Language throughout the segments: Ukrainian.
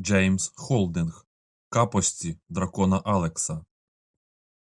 Джеймс Холдинг, капості дракона Алекса.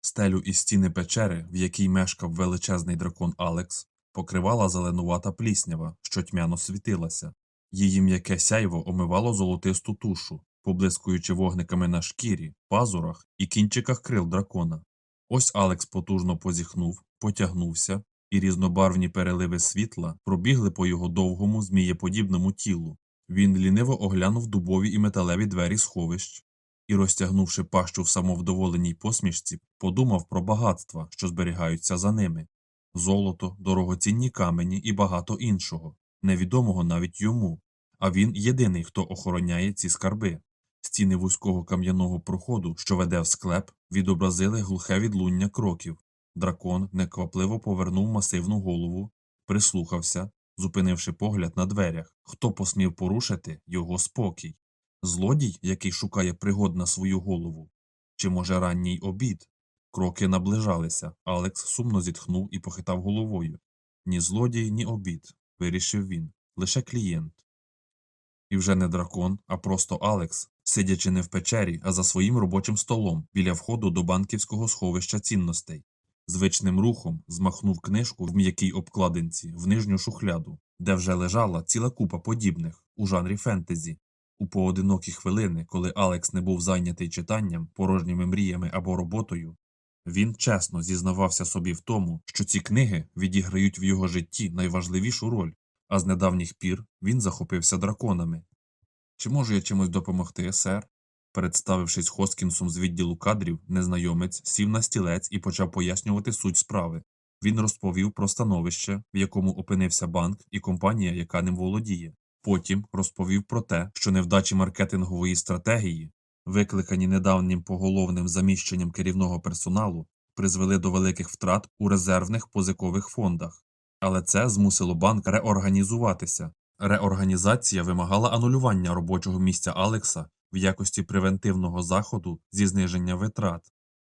Стелю і стіни печери, в якій мешкав величезний дракон Алекс, покривала зеленувата пліснява, що тьмяно світилася. Її м'яке сяйво омивало золотисту тушу, поблискуючи вогниками на шкірі, пазурах і кінчиках крил дракона. Ось Алекс потужно позіхнув, потягнувся, і різнобарвні переливи світла пробігли по його довгому змієподібному тілу. Він ліниво оглянув дубові і металеві двері сховищ і, розтягнувши пащу в самовдоволеній посмішці, подумав про багатства, що зберігаються за ними золото, дорогоцінні камені і багато іншого, невідомого навіть йому. А він єдиний, хто охороняє ці скарби. Стіни вузького кам'яного проходу, що веде в склеп, відобразили глухе відлуння кроків. Дракон неквапливо повернув масивну голову, прислухався, зупинивши погляд на дверях. Хто посмів порушити його спокій? Злодій, який шукає пригод на свою голову? Чи, може, ранній обід? Кроки наближалися. Алекс сумно зітхнув і похитав головою. Ні злодій, ні обід, вирішив він, лише клієнт. І вже не дракон, а просто Алекс, сидячи не в печері, а за своїм робочим столом біля входу до банківського сховища цінностей. Звичним рухом змахнув книжку в м'якій обкладинці в нижню шухляду, де вже лежала ціла купа подібних у жанрі фентезі. У поодинокі хвилини, коли Алекс не був зайнятий читанням, порожніми мріями або роботою, він чесно зізнавався собі в тому, що ці книги відіграють в його житті найважливішу роль, а з недавніх пір він захопився драконами. Чи можу я чимось допомогти, сер? Представившись Хоскінсом з відділу кадрів, незнайомець сів на стілець і почав пояснювати суть справи. Він розповів про становище, в якому опинився банк і компанія, яка ним володіє. Потім розповів про те, що невдачі маркетингової стратегії, викликані недавнім поголовним заміщенням керівного персоналу, призвели до великих втрат у резервних позикових фондах. Але це змусило банк реорганізуватися. Реорганізація вимагала анулювання робочого місця Алекса в якості превентивного заходу зі зниження витрат.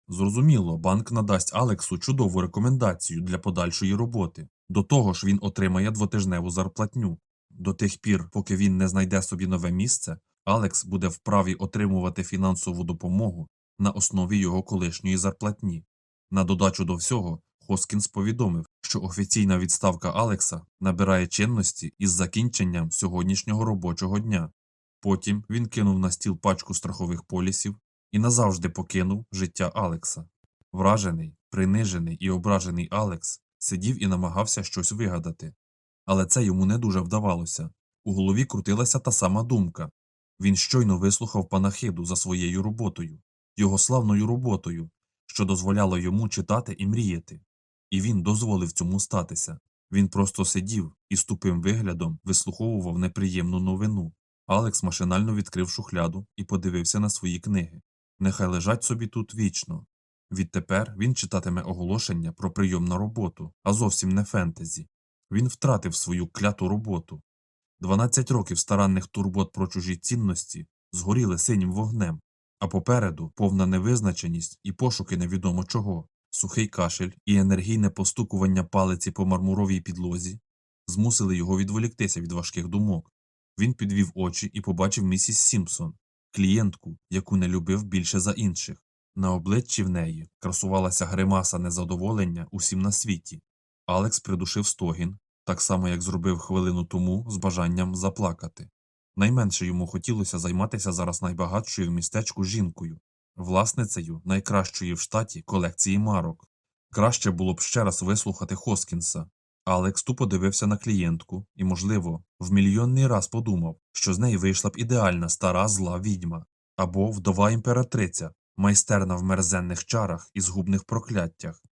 Зрозуміло, банк надасть Алексу чудову рекомендацію для подальшої роботи. До того ж він отримає двотижневу зарплатню. До тих пір, поки він не знайде собі нове місце, Алекс буде вправі отримувати фінансову допомогу на основі його колишньої зарплатні. На додачу до всього, Хоскінс повідомив, що офіційна відставка Алекса набирає чинності із закінченням сьогоднішнього робочого дня. Потім він кинув на стіл пачку страхових полісів і назавжди покинув життя Алекса. Вражений, принижений і ображений Алекс сидів і намагався щось вигадати. Але це йому не дуже вдавалося. У голові крутилася та сама думка. Він щойно вислухав панахиду за своєю роботою, його славною роботою, що дозволяло йому читати і мріяти. І він дозволив цьому статися. Він просто сидів і з тупим виглядом вислуховував неприємну новину. Алекс машинально відкрив шухляду і подивився на свої книги. Нехай лежать собі тут вічно. Відтепер він читатиме оголошення про прийом на роботу, а зовсім не фентезі. Він втратив свою кляту роботу. Дванадцять років старанних турбот про чужі цінності згоріли синім вогнем, а попереду повна невизначеність і пошуки невідомо чого, сухий кашель і енергійне постукування палиці по мармуровій підлозі змусили його відволіктися від важких думок. Він підвів очі і побачив місіс Сімпсон, клієнтку, яку не любив більше за інших. На обличчі в неї красувалася гримаса незадоволення усім на світі. Алекс придушив стогін, так само як зробив хвилину тому з бажанням заплакати. Найменше йому хотілося займатися зараз найбагатшою в містечку жінкою, власницею найкращої в штаті колекції марок. Краще було б ще раз вислухати Хоскінса. Алекс тупо дивився на клієнтку і, можливо, в мільйонний раз подумав, що з неї вийшла б ідеальна стара зла відьма або вдова імператриця, майстерна в мерзенних чарах і згубних прокляттях.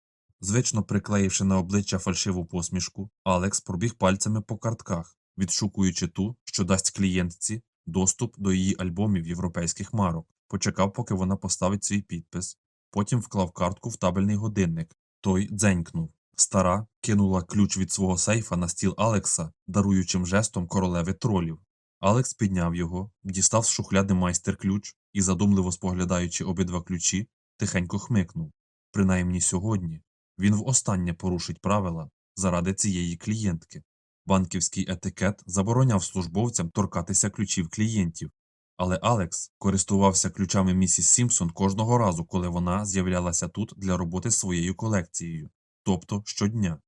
Звично приклеївши на обличчя фальшиву посмішку, Алекс пробіг пальцями по картках, відшукуючи ту, що дасть клієнтці доступ до її альбомів європейських марок, почекав, поки вона поставить свій підпис, потім вклав картку в табельний годинник. Той дзенькнув. Стара кинула ключ від свого сейфа на стіл Алекса, даруючим жестом королеви тролів. Алекс підняв його, дістав з шухляди майстер ключ і, задумливо споглядаючи обидва ключі, тихенько хмикнув. Принаймні сьогодні він востаннє порушить правила заради цієї клієнтки. Банківський етикет забороняв службовцям торкатися ключів клієнтів, Але Алекс користувався ключами місіс Сімпсон кожного разу, коли вона з'являлася тут для роботи своєю колекцією, тобто щодня.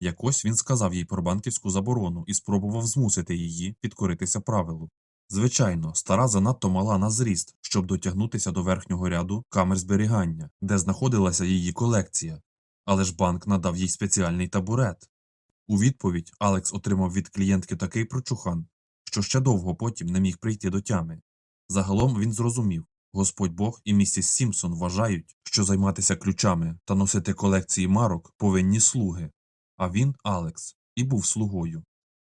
Якось він сказав їй про банківську заборону і спробував змусити її підкоритися правилу. Звичайно, стара занадто мала на зріст, щоб дотягнутися до верхнього ряду камер зберігання, де знаходилася її колекція, але ж банк надав їй спеціальний табурет. У відповідь Алекс отримав від клієнтки такий прочухан, що ще довго потім не міг прийти до тями. Загалом він зрозумів, Господь Бог і місіс Сімпсон вважають, що займатися ключами та носити колекції марок повинні слуги, а він, Алекс, і був слугою.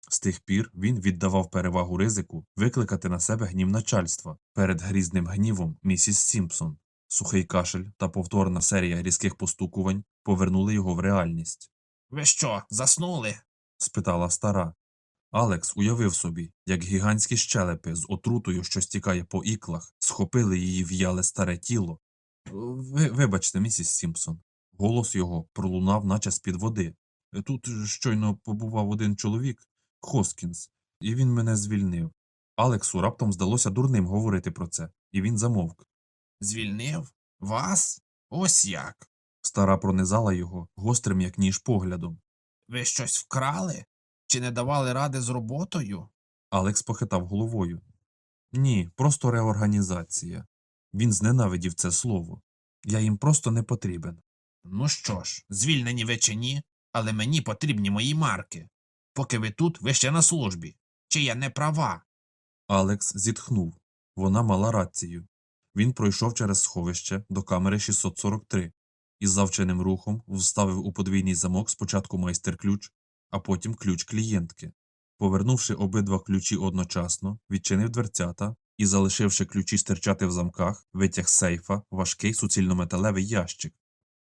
З тих пір він віддавав перевагу ризику викликати на себе гнів начальства перед грізним гнівом місіс Сімпсон. Сухий кашель та повторна серія різких постукувань повернули його в реальність. Ви що, заснули? спитала стара. Алекс уявив собі, як гігантські щелепи з отрутою, що стікає по іклах, схопили її в'яле старе тіло. Ви, вибачте, місіс Сімпсон. Голос його пролунав, наче з-під води. Тут щойно побував один чоловік, Хоскінс, і він мене звільнив. Алексу раптом здалося дурним говорити про це, і він замовк. Звільнив? Вас? Ось як. Стара пронизала його гострим, як ніж поглядом. Ви щось вкрали? Чи не давали ради з роботою? Алекс похитав головою. Ні, просто реорганізація. Він зненавидів це слово. Я їм просто не потрібен. Ну що ж, звільнені ви чи ні, але мені потрібні мої марки. Поки ви тут, ви ще на службі. Чи я не права? Алекс зітхнув. Вона мала рацію. Він пройшов через сховище до камери 643 і завченим рухом вставив у подвійний замок спочатку майстер-ключ, а потім ключ клієнтки. Повернувши обидва ключі одночасно, відчинив дверцята і, залишивши ключі стирчати в замках, витяг з сейфа важкий суцільнометалевий ящик.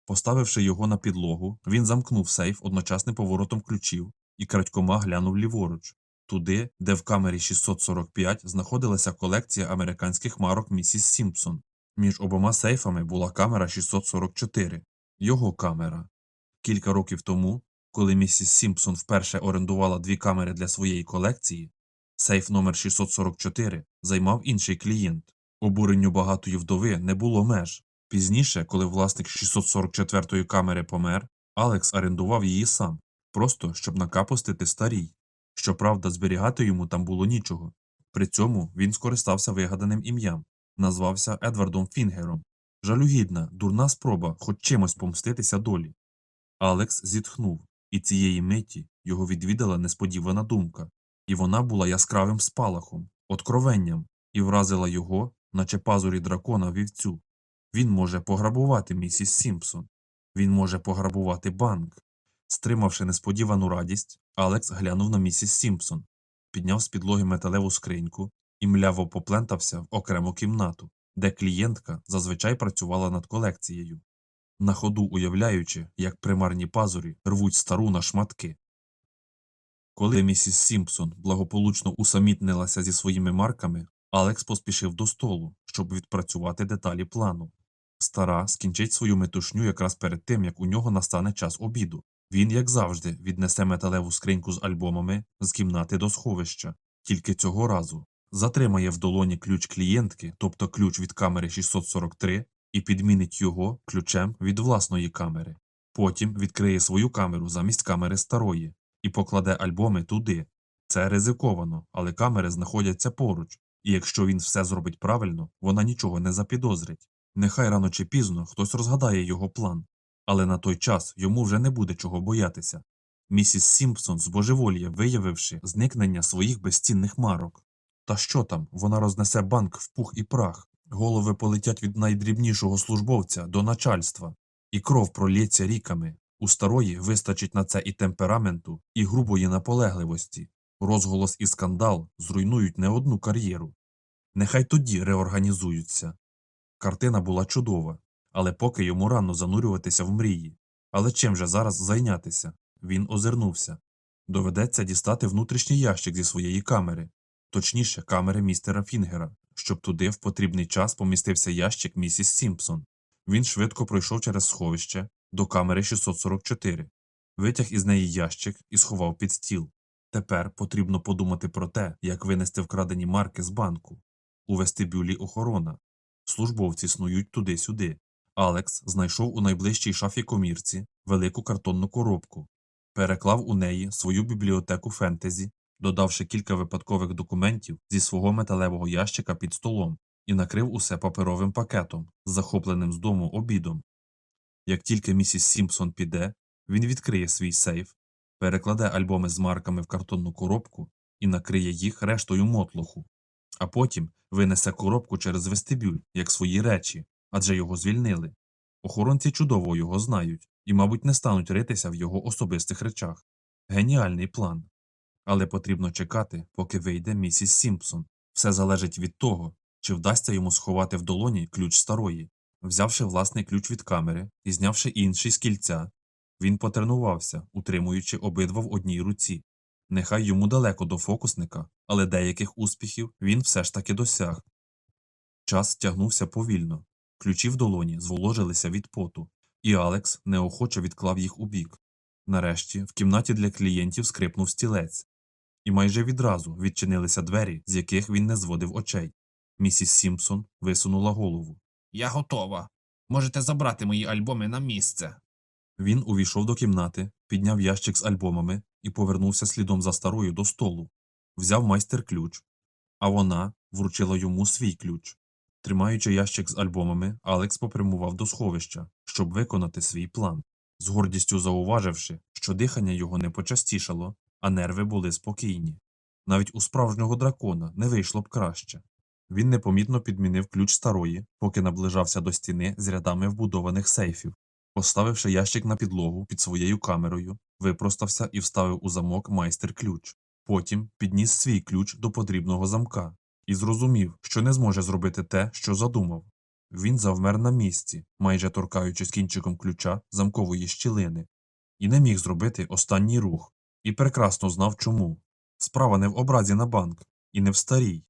Поставивши його на підлогу, він замкнув сейф одночасним поворотом ключів і крадькома глянув ліворуч, туди, де в камері 645 знаходилася колекція американських марок місіс Сімпсон. Між обома сейфами була камера 644, його камера. Кілька років тому, коли місіс Сімпсон вперше орендувала дві камери для своєї колекції, сейф номер 644 займав інший клієнт. Обуренню багатої вдови не було меж. Пізніше, коли власник 644-ї камери помер, Алекс орендував її сам, просто щоб накапостити старій. Щоправда, зберігати йому там було нічого. При цьому він скористався вигаданим ім'ям, назвався Едвардом Фінгером. Жалюгідна, дурна спроба хоч чимось помститися долі. Алекс зітхнув, і цієї миті його відвідала несподівана думка, і вона була яскравим спалахом, откровенням, і вразила його, наче пазурі дракона вівцю. Він може пограбувати місіс Сімпсон. Він може пограбувати банк. Стримавши несподівану радість, Алекс глянув на місіс Сімпсон, підняв з підлоги металеву скриньку і мляво поплентався в окрему кімнату, де клієнтка зазвичай працювала над колекцією, на ходу уявляючи, як примарні пазурі рвуть стару на шматки. Коли місіс Сімпсон благополучно усамітнилася зі своїми марками, Алекс поспішив до столу, щоб відпрацювати деталі плану. Стара скінчить свою метушню якраз перед тим, як у нього настане час обіду. Він, як завжди, віднесе металеву скриньку з альбомами з кімнати до сховища, тільки цього разу затримає в долоні ключ клієнтки, тобто ключ від камери 643, і підмінить його ключем від власної камери. Потім відкриє свою камеру замість камери старої і покладе альбоми туди. Це ризиковано, але камери знаходяться поруч, і якщо він все зробить правильно, вона нічого не запідозрить. Нехай рано чи пізно хтось розгадає його план, але на той час йому вже не буде чого боятися. Місіс Сімпсон збожеволіє, виявивши зникнення своїх безцінних марок. Та що там, вона рознесе банк в пух і прах, голови полетять від найдрібнішого службовця до начальства, і кров пролється ріками. У старої вистачить на це і темпераменту, і грубої наполегливості. Розголос і скандал зруйнують не одну кар'єру. Нехай тоді реорганізуються. Картина була чудова, але поки йому рано занурюватися в мрії. Але чим же зараз зайнятися? Він озирнувся. Доведеться дістати внутрішній ящик зі своєї камери, точніше, камери містера Фінгера, щоб туди в потрібний час помістився ящик місіс Сімпсон. Він швидко пройшов через сховище до камери 644, витяг із неї ящик і сховав під стіл. Тепер потрібно подумати про те, як винести вкрадені марки з банку. У вестибюлі охорона. Службовці снують туди-сюди. Алекс знайшов у найближчій шафі комірці велику картонну коробку, переклав у неї свою бібліотеку фентезі, додавши кілька випадкових документів зі свого металевого ящика під столом і накрив усе паперовим пакетом, захопленим з дому обідом. Як тільки місіс Сімпсон піде, він відкриє свій сейф, перекладе альбоми з марками в картонну коробку і накриє їх рештою мотлоху, а потім винесе коробку через вестибюль, як свої речі, адже його звільнили. Охоронці чудово його знають і, мабуть, не стануть ритися в його особистих речах. Геніальний план. Але потрібно чекати, поки вийде місіс Сімпсон. Все залежить від того, чи вдасться йому сховати в долоні ключ старої. Взявши власний ключ від камери і знявши інший з кільця, він потренувався, утримуючи обидва в одній руці. Нехай йому далеко до фокусника, але деяких успіхів він все ж таки досяг. Час тягнувся повільно, ключі в долоні зволожилися від поту, і Алекс неохоче відклав їх у бік. Нарешті в кімнаті для клієнтів скрипнув стілець, і майже відразу відчинилися двері, з яких він не зводив очей. Місіс Сімпсон висунула голову. Я готова. Можете забрати мої альбоми на місце. Він увійшов до кімнати, підняв ящик з альбомами і повернувся слідом за старою до столу. Взяв майстер ключ, а вона вручила йому свій ключ. Тримаючи ящик з альбомами, Алекс попрямував до сховища, щоб виконати свій план, з гордістю зауваживши, що дихання його не почастішало, а нерви були спокійні. Навіть у справжнього дракона не вийшло б краще. Він непомітно підмінив ключ старої, поки наближався до стіни з рядами вбудованих сейфів. Поставивши ящик на підлогу під своєю камерою, випростався і вставив у замок майстер ключ. Потім підніс свій ключ до потрібного замка і зрозумів, що не зможе зробити те, що задумав. Він завмер на місці, майже торкаючись кінчиком ключа замкової щілини, і не міг зробити останній рух, і прекрасно знав чому. Справа не в образі на банк, і не в старій.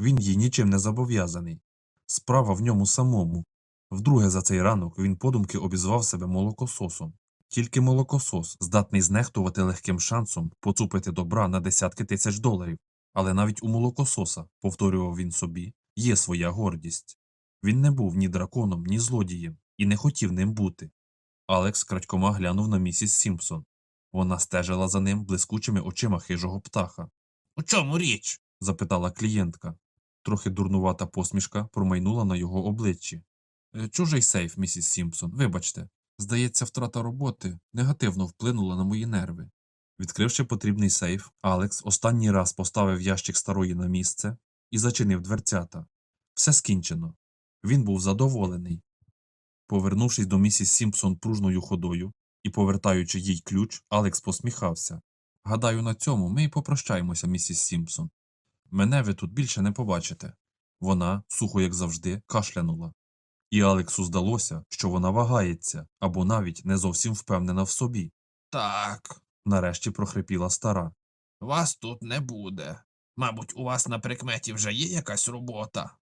Він їй нічим не зобов'язаний. Справа в ньому самому. Вдруге за цей ранок він подумки обізвав себе молокососом. Тільки молокосос здатний знехтувати легким шансом поцупити добра на десятки тисяч доларів. Але навіть у молокососа, повторював він собі, є своя гордість. Він не був ні драконом, ні злодієм, і не хотів ним бути. Алекс крадькома глянув на місіс Сімпсон. Вона стежила за ним блискучими очима хижого птаха. У чому річ? запитала клієнтка. Трохи дурнувата посмішка промайнула на його обличчі. «Е, Чужий сейф, місіс Сімпсон, вибачте. Здається, втрата роботи негативно вплинула на мої нерви. Відкривши потрібний сейф, Алекс останній раз поставив ящик старої на місце і зачинив дверцята. Все скінчено. Він був задоволений. Повернувшись до місіс Сімпсон пружною ходою і повертаючи їй ключ, Алекс посміхався. Гадаю, на цьому ми й попрощаємося, місіс Сімпсон. Мене ви тут більше не побачите. Вона, сухо як завжди, кашлянула. І Алексу здалося, що вона вагається або навіть не зовсім впевнена в собі. Так, Нарешті прохрипіла стара. вас тут не буде. Мабуть, у вас на прикметі вже є якась робота.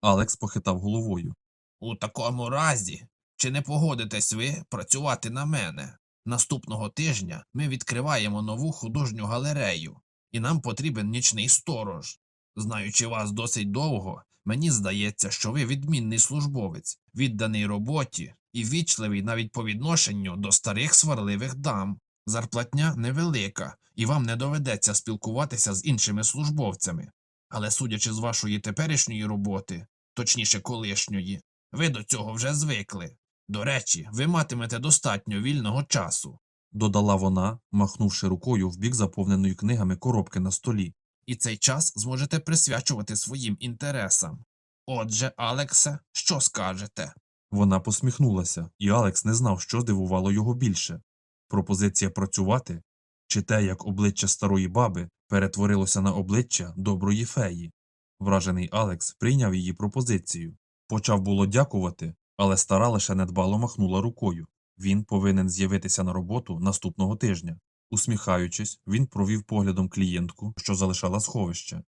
Алекс похитав головою. У такому разі, чи не погодитесь ви працювати на мене? Наступного тижня ми відкриваємо нову художню галерею, і нам потрібен нічний сторож. Знаючи вас досить довго, мені здається, що ви відмінний службовець, відданий роботі і вічливий навіть по відношенню до старих сварливих дам. Зарплатня невелика, і вам не доведеться спілкуватися з іншими службовцями. Але судячи з вашої теперішньої роботи, точніше колишньої, ви до цього вже звикли. До речі, ви матимете достатньо вільного часу. Додала вона, махнувши рукою в бік заповненої книгами коробки на столі. І цей час зможете присвячувати своїм інтересам. Отже, Алексе, що скажете? Вона посміхнулася, і Алекс не знав, що здивувало його більше пропозиція працювати чи те, як обличчя старої баби перетворилося на обличчя доброї феї. Вражений Алекс прийняв її пропозицію. Почав було дякувати, але стара лише недбало махнула рукою. Він повинен з'явитися на роботу наступного тижня. Усміхаючись, він провів поглядом клієнтку, що залишала сховище.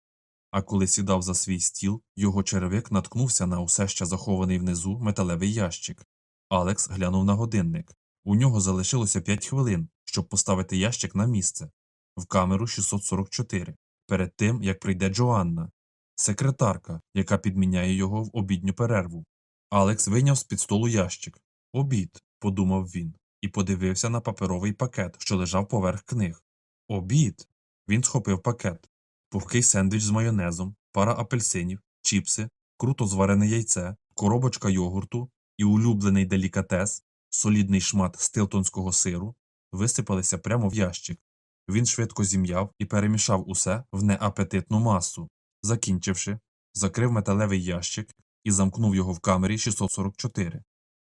А коли сідав за свій стіл, його черевик наткнувся на усе ще захований внизу металевий ящик. Алекс глянув на годинник. У нього залишилося 5 хвилин, щоб поставити ящик на місце в камеру 644, перед тим як прийде Джоанна. секретарка, яка підміняє його в обідню перерву. Алекс вийняв з під столу ящик. Обід, подумав він, і подивився на паперовий пакет, що лежав поверх книг. Обід. Він схопив пакет. Пухкий сендвіч з майонезом, пара апельсинів, чіпси, круто зварене яйце, коробочка йогурту і улюблений делікатес, солідний шмат стилтонського сиру, висипалися прямо в ящик. Він швидко зім'яв і перемішав усе в неапетитну масу. Закінчивши, закрив металевий ящик і замкнув його в камері 644.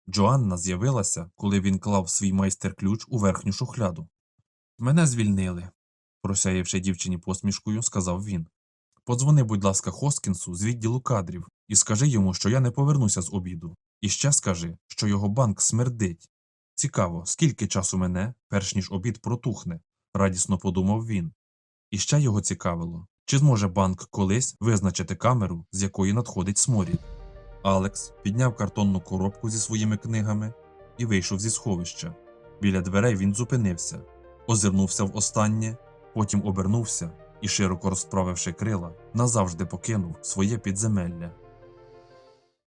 Джоанна з'явилася, коли він клав свій майстер-ключ у верхню шухляду. Мене звільнили, просяявши дівчині посмішкою, сказав він. Подзвони, будь ласка, Хоскінсу з відділу кадрів і скажи йому, що я не повернуся з обіду. І ще скажи, що його банк смердить. Цікаво, скільки часу мене, перш ніж обід протухне, радісно подумав він. І ще його цікавило, чи зможе банк колись визначити камеру, з якої надходить сморід. Алекс підняв картонну коробку зі своїми книгами і вийшов зі сховища. Біля дверей він зупинився, озирнувся в останнє, потім обернувся і, широко розправивши крила, назавжди покинув своє підземелля.